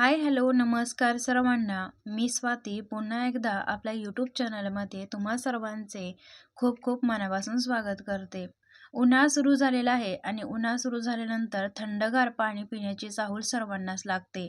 Hi hello नमस्कार सर्वांना. मी स्वाती. पुन्हा एकदा आपल्या यूट्यूब चॅनलमध्ये तुम्हा सर्वांचे खूप खूप मनापासून स्वागत करते. उन्हाळा सुरू झालेला आहे आणि उन्हाळा सुरू झाल्यानंतर थंडगार पाणी पिण्याची चाहूल सर्वांनाच लागते.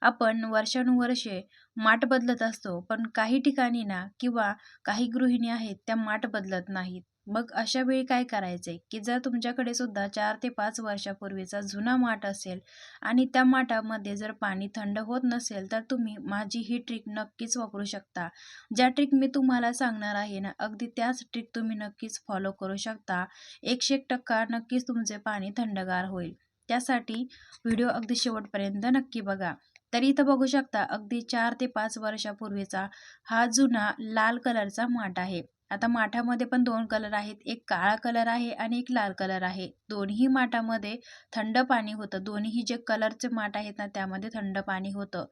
आपण वर्षानुवर्षे माठ बदलत असतो पण काही ठिकाणी ना किंवा काही गृहिणी आहेत त्या माठ बदलत नाहीत. मग अशा वेळी काय करायचे की जर तुमच्याकडे सुद्धा चार ते पाच वर्षापूर्वीचा जुना माठ असेल आणि त्या माठामध्ये जर पाणी थंड होत नसेल तर तुम्ही माझी ही ट्रिक नक्कीच वापरू शकता. ज्या ट्रिक मी तुम्हाला सांगणार आहे ना अगदी त्याच ट्रिक तुम्ही नक्कीच फॉलो करू शकता. एकशे एक टक्का नक्कीच तुमचे पाणी थंडगार होईल. त्यासाठी व्हिडिओ अगदी शेवटपर्यंत नक्की बघा. तर इथं बघू शकता अगदी चार ते पाच वर्षापूर्वीचा हा जुना लाल कलरचा माठ आहे. आता माठामध्ये पण दोन कलर आहेत. एक काळा कलर आहे आणि एक लाल कलर आहे. दोन्ही माठामध्ये थंड पाणी होतं. दोन्ही जे कलरचे माठ आहेत ना त्यामध्ये थंड पाणी होतं.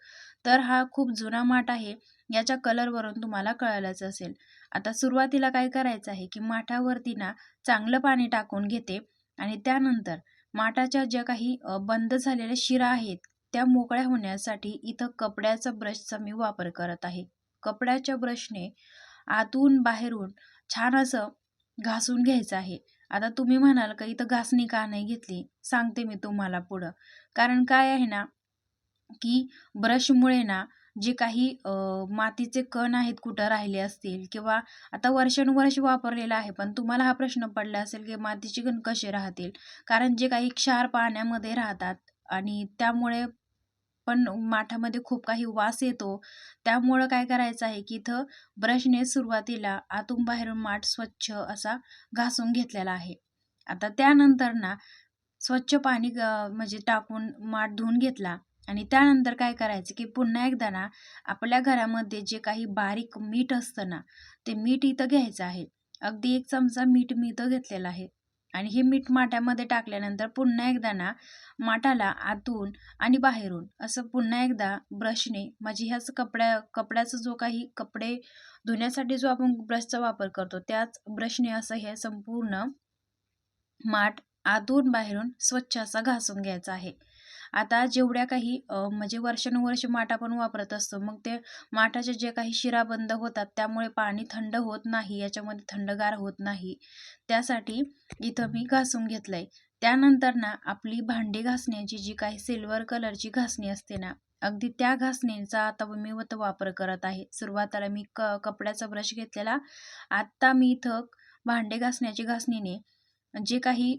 तर हा खूप जुना माठ आहे. याच्या कलरवरून तुम्हाला कळलंच असेल. आता सुरुवातीला काय करायचं आहे की माठावरती ना चांगलं पाणी टाकून घेते आणि त्यानंतर माठाच्या ज्या काही बंद झालेल्या शिरा आहेत त्या मोकळ्या होण्यासाठी इथं कपड्याचा ब्रशचा मी वापर करत आहे. कपड्याच्या ब्रशने आतून बाहेरून छान असं घासून घ्यायचं आहे. आता तुम्ही म्हणाल का इथं घासणी का नाही घेतली? सांगते मी तुम्हाला पुढं. कारण काय आहे ना की ब्रशमुळे ना जे काही मातीचे कण आहेत कुठं राहिले असतील किंवा आता वर्षानुवर्ष वापरलेलं आहे पण तुम्हाला हा प्रश्न पडला असेल की मातीचे कण कसे राहतील? कारण जे काही क्षार पाण्यामध्ये राहतात आणि त्यामुळे पण माठामध्ये खूप काही वास येतो. त्यामुळं काय करायचं आहे की इथं ब्रशने सुरुवातीला आतून बाहेरून माठ स्वच्छ असा घासून घेतलेला आहे. आता त्यानंतर ना स्वच्छ पाणी म्हणजे टाकून माठ धुवून घेतला आणि त्यानंतर काय करायचं की पुन्हा एकदा ना आपल्या घरामध्ये जे काही बारीक मीठ असतं ना ते मीठ इथं घ्यायचं आहे. अगदी एक चमचा मीठ मी इथं घेतलेलं आहे. आणि हे मीठ माठामध्ये टाकल्यानंतर पुन्हा एकदा ना माठाला आतून आणि बाहेरून असं पुन्हा एकदा ब्रशने म्हणजे ह्याच कपड्या कपड्याचा जो काही कपडे धुण्यासाठी जो आपण ब्रशचा वापर करतो त्याच ब्रशने असं हे संपूर्ण माठ आतून बाहेरून स्वच्छ असा घासून घ्यायचा आहे. आता जेवढ्या काही म्हणजे वर्षानुवर्ष माठ आपण वापरत असतो मग ते माठाचे जे काही शिरा बंद होतात त्यामुळे पाणी थंड होत नाही याच्यामध्ये थंडगार होत नाही. त्यासाठी इथं मी घासून घेतलंय. त्यानंतर ना आपली भांडी घासण्याची जी काही सिल्वर कलरची घासणी असते ना अगदी त्या घासणीचा आता मी वत वापर करत आहे. सुरुवातीला मी क कपड्याचा ब्रश घेतलेला. आत्ता मी इथं भांडे घासण्याची घासणीने जे काही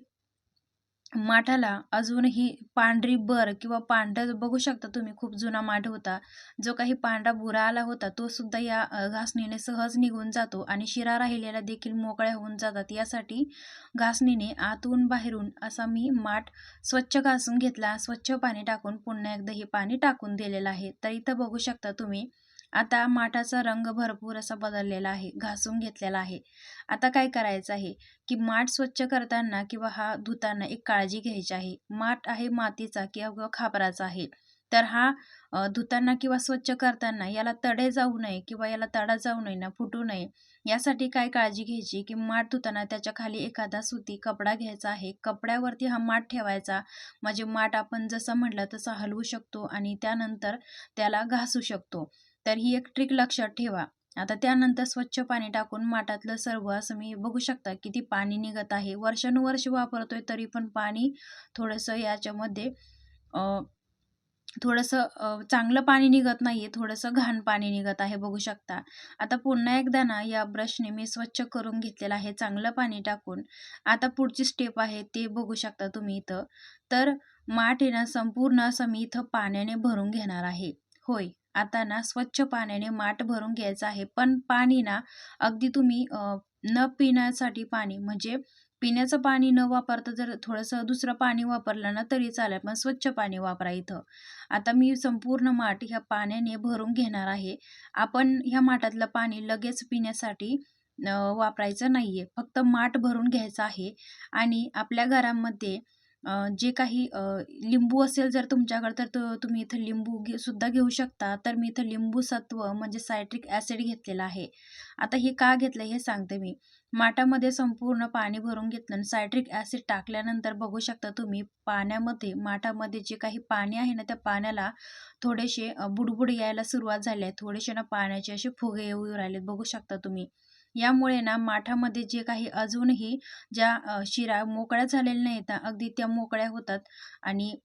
माठाला अजूनही पांढरी बर किंवा पांढरं बघू शकता तुम्ही खूप जुना माठ होता. जो काही पांढरा बुरा आला होता तो सुद्धा या घासणीने सहज निघून जातो आणि शिरा राहिलेला देखील मोकळ्या होऊन जातात. यासाठी घासणीने आतून बाहेरून असा मी माठ स्वच्छ घासून घेतला. स्वच्छ पाणी टाकून पुन्हा एकदा हे पाणी टाकून दिलेलं आहे. तर इथं बघू शकता तुम्ही आता माठाचा रंग भरपूर असा बदललेला आहे घासून घेतलेला आहे. आता काय करायचं आहे की माठ स्वच्छ करताना किंवा हा धुताना एक काळजी घ्यायची आहे. माठ आहे मातीचा किंवा खापराचा आहे. तर हा धुताना किंवा स्वच्छ करताना याला तडे जाऊ नये किंवा याला तडा जाऊ नये ना फुटू नये यासाठी काय काळजी घ्यायची की माठ धुताना त्याच्याखाली एखादा सुती कपडा घ्यायचा आहे. कपड्यावरती हा माठ ठेवायचा. म्हणजे माठ आपण जसं म्हटलं तसं हलवू शकतो आणि त्यानंतर त्याला घासू शकतो. तर ही एक ट्रिक लक्षात ठेवा. आता त्यानंतर स्वच्छ पाणी टाकून माठातलं सर्व असं मी बघू शकता किती पाणी निघत आहे. वर्षानुवर्ष वापरतोय तरी पण पाणी थोडंसं याच्यामध्ये थोडंसं चांगलं पाणी निघत नाही आहे थोडंसं घाण पाणी निघत आहे बघू शकता. आता पुन्हा एकदा ना या ब्रशने मी स्वच्छ करून घेतलेलं आहे. चांगलं पाणी टाकून. आता पुढची स्टेप आहे ते बघू शकता तुम्ही इथं. तर माठ आहे ना संपूर्ण असं मी इथं पाण्याने भरून घेणार आहे. होय. आता ना स्वच्छ पाण्याने माठ भरून घ्यायचं आहे. पण पाणी ना अगदी तुम्ही न पिण्यासाठी पाणी म्हणजे पिण्याचं पाणी न वापरता जर थोडंसं दुसरं पाणी वापरलं ना तरी चालेल. पण स्वच्छ पाणी वापरा इथं. आता मी संपूर्ण माठ ह्या पाण्याने भरून घेणार आहे. आपण ह्या माठातलं पाणी लगेच पिण्यासाठी वापरायचं नाही आहे फक्त माठ भरून घ्यायचं आहे. आणि आपल्या घरामध्ये जे काही लिंबू असेल जर तुमच्याकडे तर तो तुम्ही इथं लिंबू घे सुद्धा घेऊ शकता. तर मी इथं लिंबू सत्व म्हणजे सायट्रिक ॲसिड घेतलेला आहे. आता हे का घेतलं हे सांगते मी. माठामध्ये संपूर्ण पाणी भरून घेतलं आणि सायट्रिक ॲसिड टाकल्यानंतर बघू शकता तुम्ही पाण्यामध्ये माठामध्ये जे काही पाणी आहे ना त्या पाण्याला थोडेसे बुडबुड यायला सुरुवात झाली आहे. थोडेसे ना पाण्याचे असे फुगे येऊ राहिलेत बघू शकता तुम्ही. यामुळे ना माठामध्ये जे काही अजूनही ज्या शिरा मोकळ्या झालेल्या नाहीत अगदी त्या मोकळ्या होतात आणि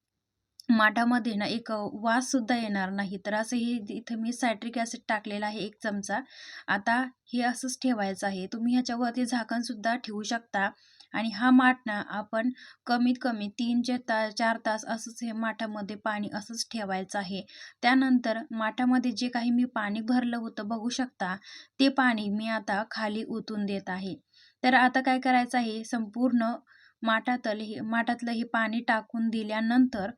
माठामध्ये ना एक वाससुद्धा येणार नाही. तर असं हे इथं मी सायट्रिक ॲसिड टाकलेला आहे एक चमचा. आता हे असंच ठेवायचं आहे. तुम्ही ह्याच्यावरती झाकणसुद्धा ठेवू शकता. आणि हा माठ ना आपण कमीत कमी तीनचे ता चार तास असंच हे माठामध्ये पाणी असंच ठेवायचं आहे. त्यानंतर माठामध्ये जे काही मी पाणी भरलं होतं बघू शकता ते पाणी मी आता खाली ओतून देत आहे. तर आता काय करायचं आहे संपूर्ण माठातलं हे माठातलं हे पाणी टाकून दिल्यानंतर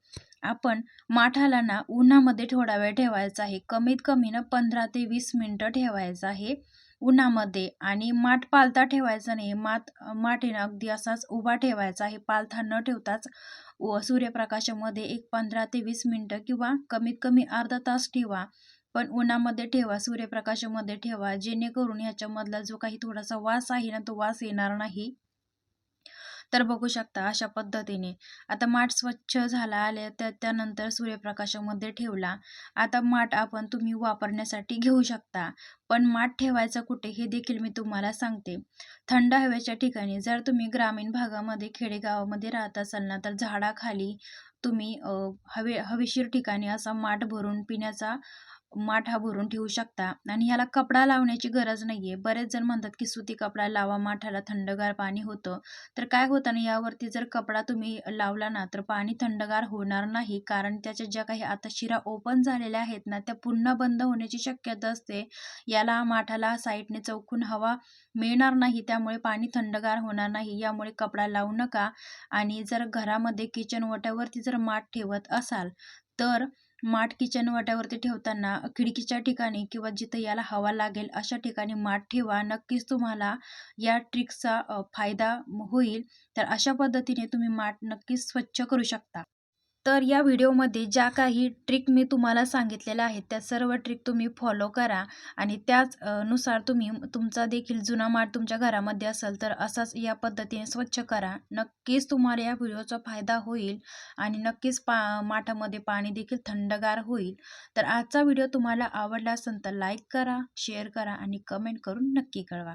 आपण माठाला ना उन्हामध्ये थोडा वेळ ठेवायचा आहे. कमीत कमी ना पंधरा ते वीस मिनटं ठेवायचं आहे. उन्हामध्ये आणि माठ पालथा ठेवायचा नाही. मात माठ अगदी असाच उभा ठेवायचा. हे पालथा न ठेवताच व सूर्यप्रकाशामध्ये एक पंधरा ते वीस मिनटं किंवा कमीत कमी अर्धा तास ठेवा. पण उन्हामध्ये ठेवा सूर्यप्रकाशामध्ये ठेवा. जेणेकरून ह्याच्यामधला जो काही थोडासा वास आहे ना तो वास येणार नाही. तर बघू शकता अशा पद्धतीने. आता माठ स्वच्छ झाला आले तर त्यानंतर सूर्यप्रकाशामध्ये ठेवला. आता माठ आपण तुम्ही वापरण्यासाठी घेऊ शकता. पण माठ ठेवायचा कुठे हे देखील मी तुम्हाला सांगते. थंड हवेच्या ठिकाणी जर तुम्ही ग्रामीण भागामध्ये खेडेगावामध्ये राहत असाल ना तर झाडाखाली तुम्ही हवे हवेशीर ठिकाणी असा माठ भरून पिण्याचा माठ हा भरून ठेवू शकता. आणि ह्याला कपडा लावण्याची गरज नाही आहे बरेच जण म्हणतात की सुती कपडा लावा माठाला थंडगार पाणी होतं. तर काय होतं ना यावरती जर कपडा तुम्ही लावला ना तर पाणी थंडगार होणार नाही. कारण त्याच्या ज्या काही आता शिरा ओपन झालेल्या आहेत ना त्या पुन्हा बंद होण्याची शक्यता असते. याला माठाला साईडने चौकून हवा मिळणार नाही त्यामुळे पाणी थंडगार होणार नाही. यामुळे कपडा लावू नका. आणि जर घरामध्ये किचन वट्यावरती जर माठ ठेवत असाल तर माठ किचन वाट्यावरती ठेवताना खिडकीच्या ठिकाणी किंवा जिथं याला हवा लागेल अशा ठिकाणी माठ ठेवा. नक्कीच तुम्हाला या ट्रिक्सचा फायदा होईल. तर अशा पद्धतीने तुम्ही माठ नक्कीच स्वच्छ करू शकता. तर या व्हिडिओमध्ये ज्या काही ट्रिक मी तुम्हाला सांगितलेल्या आहेत त्या सर्व ट्रिक तुम्ही फॉलो करा आणि त्याचनुसार तुम्ही तुमचा देखील जुना माठ तुमच्या घरामध्ये असेल तर असाच या पद्धतीने स्वच्छ करा. नक्कीच तुम्हाला या व्हिडिओचा फायदा होईल आणि नक्कीच पा माठामध्ये पाणी देखील थंडगार होईल. तर आजचा व्हिडिओ तुम्हाला आवडला असेल तर लाईक करा शेअर करा आणि कमेंट करून नक्की कळवा.